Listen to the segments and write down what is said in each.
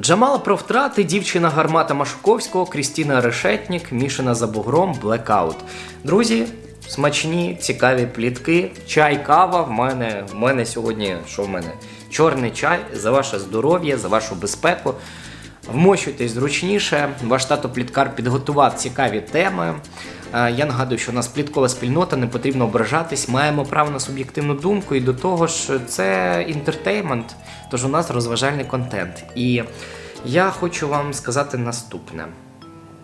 Джамала про втрати, дівчина гармата Машуковського, Крістіна Решетнік, Мішина за бугром, Блекаут. Друзі, смачні, цікаві плітки, чай, кава. В мене, в мене сьогодні, що в мене? Чорний чай за ваше здоров'я, за вашу безпеку. Вмощуйтесь зручніше. Ваш тато Пліткар підготував цікаві теми. Я нагадую, що у нас пліткова спільнота, не потрібно ображатись, маємо право на суб'єктивну думку, і до того ж, це інтертеймент, тож у нас розважальний контент. І я хочу вам сказати наступне.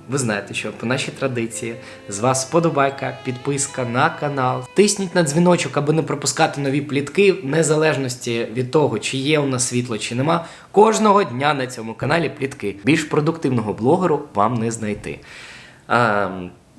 Ви знаєте, що по нашій традиції з вас сподобайка, підписка на канал. Тисніть на дзвіночок, аби не пропускати нові плітки, в незалежності від того, чи є у нас світло, чи нема. Кожного дня на цьому каналі плітки. Більш продуктивного блогеру вам не знайти. А,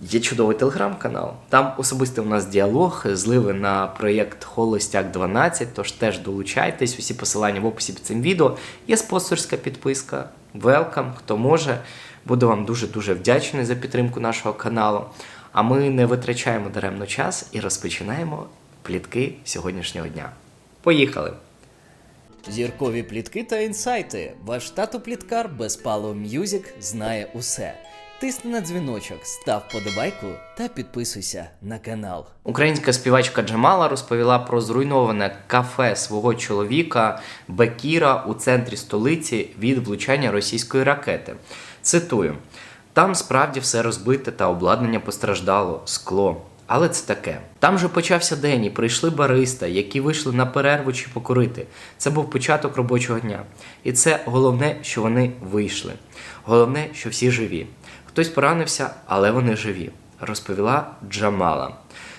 Є чудовий телеграм-канал. Там особистий у нас діалог, зливи на проєкт Холостяк 12, тож теж долучайтесь. Усі посилання в описі під цим відео. Є спонсорська підписка. Велкам, хто може. Буду вам дуже-дуже вдячний за підтримку нашого каналу. А ми не витрачаємо даремно час і розпочинаємо плітки сьогоднішнього дня. Поїхали! Зіркові плітки та інсайти. Ваш тато пліткар без Пало М'юзік знає усе. Тисни на дзвіночок, став подобайку та підписуйся на канал. Українська співачка Джамала розповіла про зруйноване кафе свого чоловіка Бекіра у центрі столиці від влучання російської ракети. Цитую: там справді все розбите та обладнання постраждало, скло. Але це таке. Там же почався день і прийшли бариста, які вийшли на перерву чи покурити. Це був початок робочого дня. І це головне, що вони вийшли. Головне, що всі живі. Хтось поранився, але вони живі, розповіла Джамала.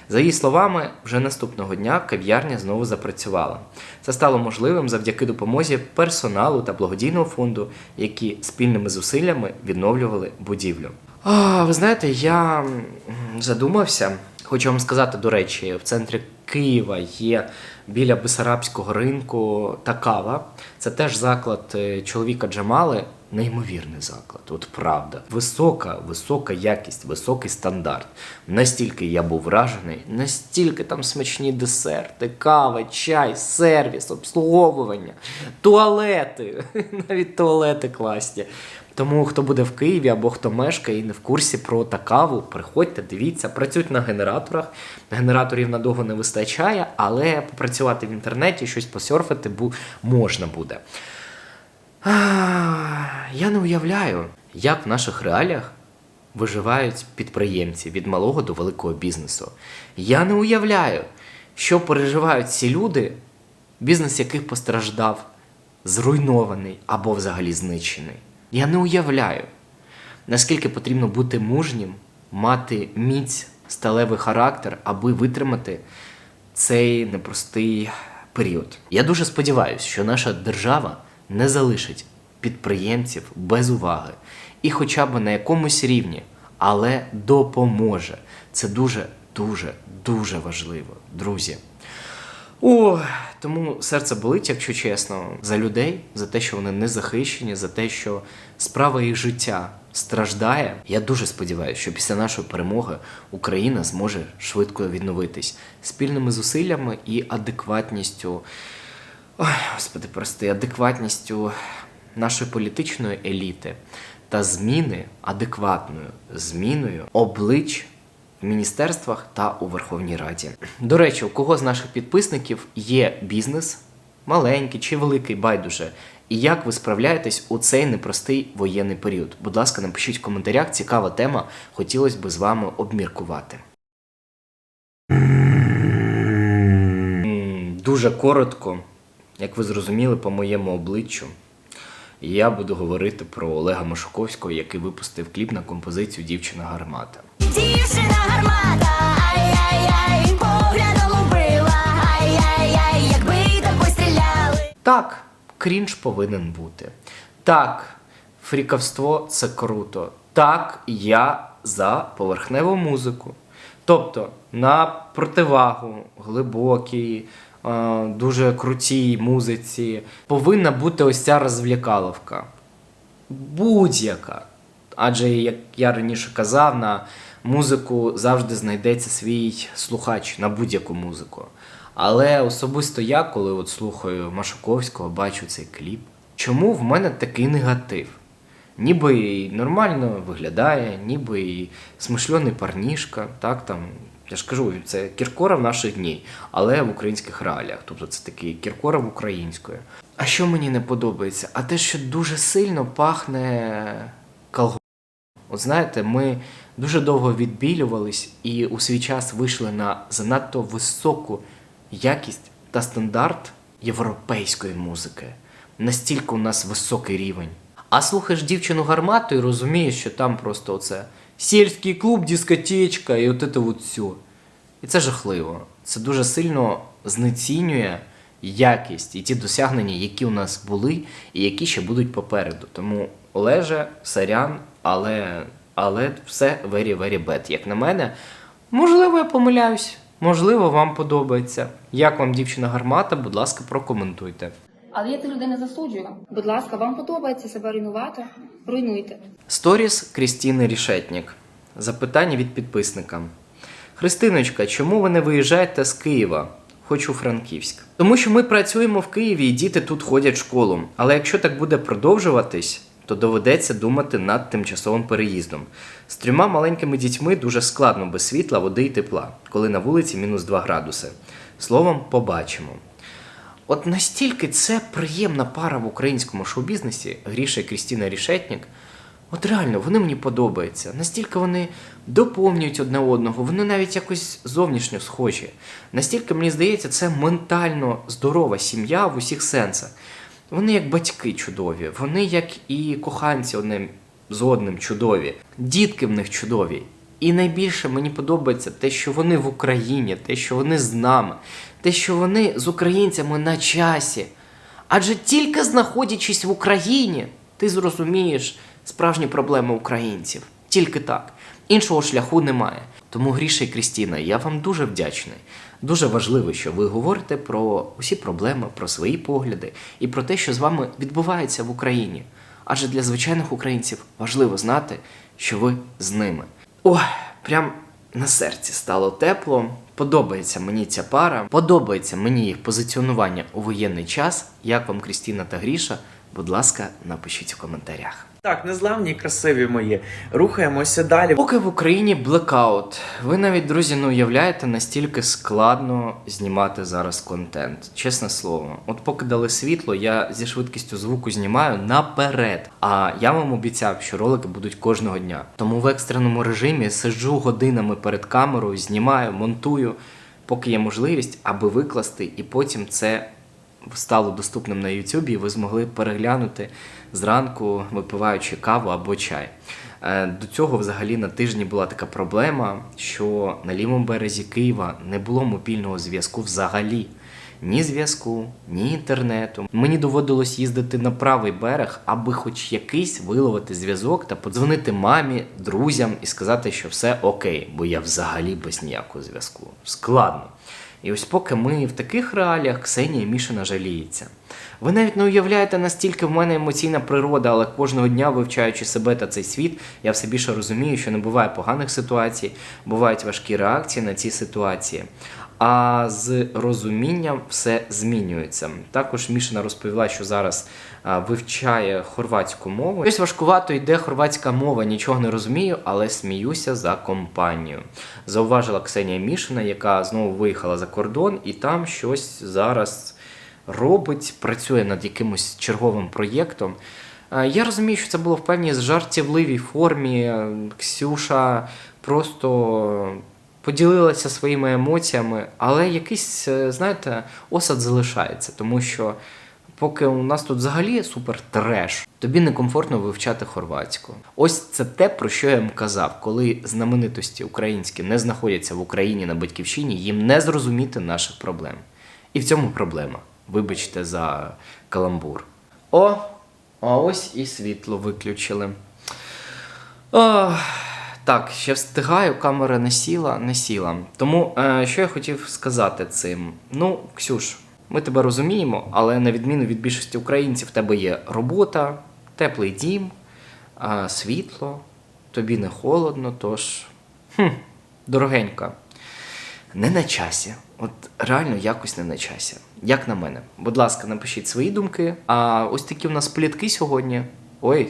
За її словами, вже наступного дня кав'ярня знову запрацювала. Це стало можливим завдяки допомозі персоналу та благодійного фонду, які спільними зусиллями відновлювали будівлю. А, ви знаєте, я задумався. Хочу вам сказати, до речі, в центрі Києва є біля Бесарабського ринку та кава. Це теж заклад е, чоловіка Джамали. Неймовірний заклад, от правда. Висока, висока якість, високий стандарт. Настільки я був вражений, настільки там смачні десерти, кава, чай, сервіс, обслуговування, туалети, навіть туалети класні. Тому хто буде в Києві або хто мешкає і не в курсі про такаву, приходьте, дивіться, працюють на генераторах. Генераторів надовго не вистачає, але попрацювати в інтернеті, щось посерфити можна буде. А, Я не уявляю, як в наших реаліях виживають підприємці від малого до великого бізнесу. Я не уявляю, що переживають ці люди, бізнес яких постраждав, зруйнований або взагалі знищений. Я не уявляю, наскільки потрібно бути мужнім, мати міць, сталевий характер, аби витримати цей непростий період. Я дуже сподіваюся, що наша держава не залишить підприємців без уваги і хоча б на якомусь рівні, але допоможе. Це дуже, дуже, дуже важливо, друзі. О, тому серце болить, якщо чесно, за людей, за те, що вони не захищені, за те, що справа їх життя страждає. Я дуже сподіваюся, що після нашої перемоги Україна зможе швидко відновитись спільними зусиллями і адекватністю. Ой, господи, прости, адекватністю нашої політичної еліти та зміни адекватною зміною облич в міністерствах та у Верховній Раді. До речі, у кого з наших підписників є бізнес, маленький чи великий, байдуже. І як ви справляєтесь у цей непростий воєнний період? Будь ласка, напишіть в коментарях, цікава тема, хотілося б з вами обміркувати. Дуже коротко, як ви зрозуміли по моєму обличчю, я буду говорити про Олега Машуковського, який випустив кліп на композицію Дівчина гармата. Дівчина гармата, ай-яй-яй, поглядом убила, ай-яй-яй, якби так постріляли. Так, крінж повинен бути. Так, фрікавство це круто. Так, я за поверхневу музику. Тобто, на противагу глибокій, е, дуже крутій музиці повинна бути ось ця розвлікаловка. Будь-яка. Адже, як я раніше казав, на музику завжди знайдеться свій слухач на будь-яку музику. Але особисто я, коли от слухаю Машуковського, бачу цей кліп, чому в мене такий негатив? Ніби і нормально виглядає, ніби і смишльоний парнішка, так там. Я ж кажу, це Кіркоров наших днів, але в українських реаліях. Тобто це такий Кіркоров українською. А що мені не подобається? А те, що дуже сильно пахне колгоспом. От знаєте, ми дуже довго відбілювались і у свій час вийшли на занадто високу якість та стандарт європейської музики. Настільки у нас високий рівень. А слухаєш дівчину гармату і розумієш, що там просто оце сільський клуб, дискотечка і от це от все. І це жахливо. Це дуже сильно знецінює якість і ті досягнення, які у нас були, і які ще будуть попереду. Тому Олеже, сорян, але, але все very, very bad. Як на мене, можливо, я помиляюсь, можливо, вам подобається. Як вам дівчина гармата, будь ласка, прокоментуйте. Але я цих людей не засуджую. Будь ласка, вам подобається себе руйнувати? Руйнуйте. Сторіс Крістіни Рішетнік. Запитання від підписника. Христиночка, чому ви не виїжджаєте з Києва? Хочу Франківськ. Тому що ми працюємо в Києві і діти тут ходять в школу. Але якщо так буде продовжуватись, то доведеться думати над тимчасовим переїздом. З трьома маленькими дітьми дуже складно без світла, води і тепла, коли на вулиці мінус 2 градуси. Словом, побачимо. От настільки це приємна пара в українському шоу-бізнесі, Гріша і Крістіна Рішетнік. От реально, вони мені подобаються. Настільки вони доповнюють одне одного, вони навіть якось зовнішньо схожі. Настільки, мені здається, це ментально здорова сім'я в усіх сенсах. Вони як батьки чудові, вони як і коханці одним з одним чудові, дітки в них чудові. І найбільше мені подобається те, що вони в Україні, те, що вони з нами, те, що вони з українцями на часі. Адже тільки знаходячись в Україні, ти зрозумієш справжні проблеми українців. Тільки так. Іншого шляху немає. Тому Гріша і Крістіна, я вам дуже вдячний. Дуже важливо, що ви говорите про усі проблеми, про свої погляди і про те, що з вами відбувається в Україні. Адже для звичайних українців важливо знати, що ви з ними. Ой, прям на серці стало тепло. Подобається мені ця пара, подобається мені їх позиціонування у воєнний час. Як вам Крістіна та Гріша? Будь ласка, напишіть у коментарях. Так, незламні красиві мої. Рухаємося далі. Поки в Україні блекаут. Ви навіть, друзі, не уявляєте, настільки складно знімати зараз контент. Чесне слово. От поки дали світло, я зі швидкістю звуку знімаю наперед. А я вам обіцяв, що ролики будуть кожного дня. Тому в екстреному режимі сиджу годинами перед камерою, знімаю, монтую, поки є можливість, аби викласти, і потім це стало доступним на YouTube, і ви змогли переглянути зранку, випиваючи каву або чай. Е, До цього взагалі на тижні була така проблема, що на лівому березі Києва не було мобільного зв'язку взагалі. Ні зв'язку, ні інтернету. Мені доводилось їздити на правий берег, аби хоч якийсь виловити зв'язок та подзвонити мамі, друзям і сказати, що все окей, бо я взагалі без ніякого зв'язку. Складно. І ось поки ми в таких реаліях, Ксенія Мішина жаліється. Ви навіть не уявляєте, настільки в мене емоційна природа, але кожного дня, вивчаючи себе та цей світ, я все більше розумію, що не буває поганих ситуацій, бувають важкі реакції на ці ситуації. А з розумінням все змінюється. Також Мішина розповіла, що зараз вивчає хорватську мову. Ось важкувато йде хорватська мова, нічого не розумію, але сміюся за компанію. Зауважила Ксенія Мішина, яка знову виїхала за кордон, і там щось зараз робить, працює над якимось черговим проєктом. Я розумію, що це було в певній жартівливій формі. Ксюша просто поділилася своїми емоціями, але якийсь, е, знаєте, осад залишається, тому що поки у нас тут взагалі супер треш, тобі некомфортно вивчати хорватську. Ось це те, про що я їм казав, коли знаменитості українські не знаходяться в Україні на батьківщині, їм не зрозуміти наших проблем. І в цьому проблема. Вибачте за каламбур. О, а ось і світло виключили. О, так, ще встигаю, камера не сіла, не сіла. Тому е, що я хотів сказати цим? Ну, Ксюш, ми тебе розуміємо, але на відміну від більшості українців, в тебе є робота, теплий дім, е, світло, тобі не холодно, тож. Хм, дорогенька. Не на часі. от реально якось не на часі. Як на мене. Будь ласка, напишіть свої думки. А ось такі у нас плітки сьогодні. Ой,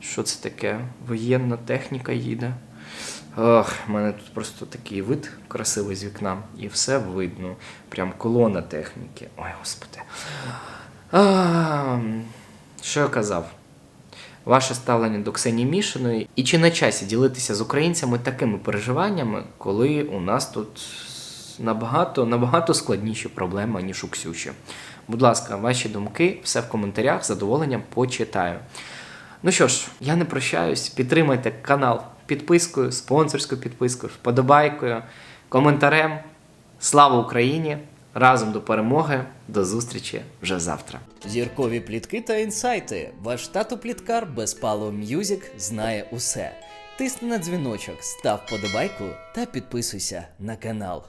що це таке? Воєнна техніка їде. Ох, в мене тут просто такий вид красивий з вікна, і все видно. Прям колона техніки. Ой, господи. А, що я казав? Ваше ставлення до Ксенії Мішиної і чи на часі ділитися з українцями такими переживаннями, коли у нас тут набагато, набагато складніші проблеми, ніж у Ксюші? Будь ласка, ваші думки, все в коментарях, з задоволенням почитаю. Ну що ж, я не прощаюсь. Підтримайте канал підпискою, спонсорською підпискою, вподобайкою, коментарем. Слава Україні! Разом до перемоги! До зустрічі вже завтра. Зіркові плітки та інсайти. Ваш тато пліткар без Безпало М'юзік знає усе. Тисни на дзвіночок, став подобайку та підписуйся на канал.